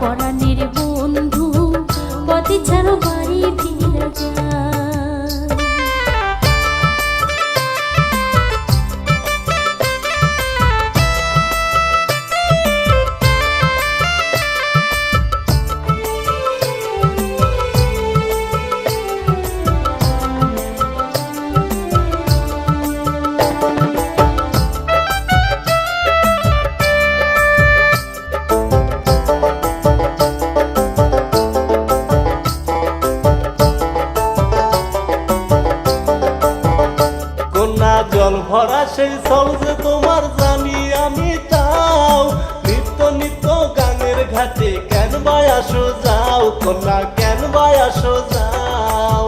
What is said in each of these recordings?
পরাণের বন্ধু পথে ছাড়ো বাড়ি ফিরে যায়। সেই সল যে তোমার জানি আমি তাও। নিত্য নিত্য গাঙের ঘাটে কেন বায়াসো যাও? কন্যা কেন বায়াসো যাও?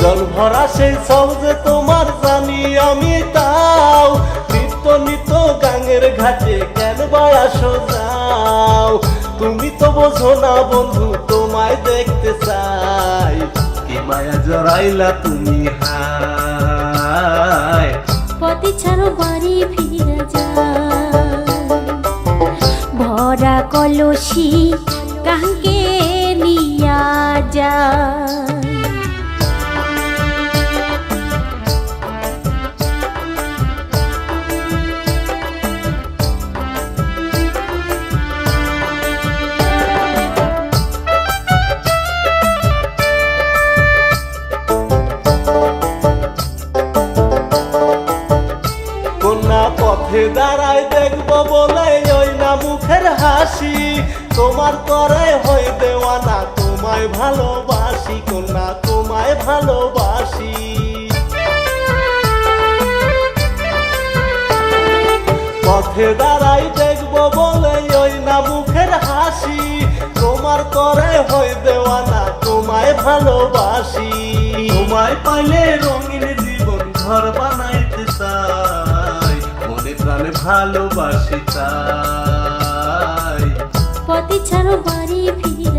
জল ভরা সেই সল যে তোমার জানি আমি তাও। নিত্য নিত্য গাঙের ঘাটে কেন বায়াসো যাও? তুমি তো বোঝো না বন্ধু, তোমায় দেখতে কি মায়া জড়াইলা তুমি হায়। পথে ছাড়ো বাড়ি ফিরে যা ভরা কলসি পথে দাঁড়ায় দেখব বলে ওই না মুখের হাসি। তোমার করে হয়ে দেওয়ানা, তোমায় ভালোবাসি কন্যা, তোমায় ভালোবাসি। পথে দাঁড়াই দেখব বলে ওই না মুখের হাসি। তোমার করে হয়ে দেওয়ানা, তোমায় ভালোবাসি। তোমায় পাইলে রঙিন ভালোবাসি তাই। পথে ছাড়ো বাড়ি ফিরে।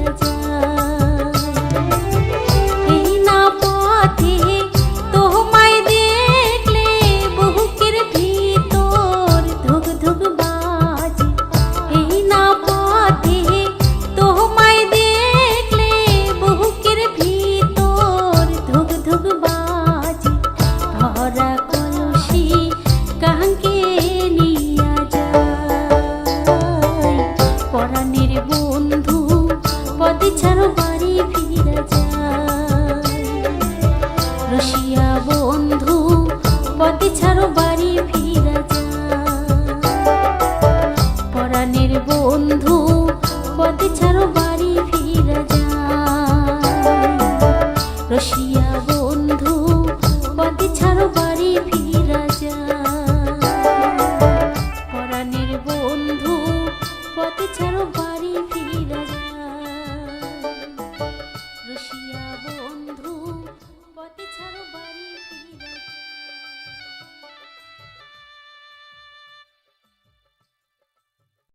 আমাকে ছাড়ো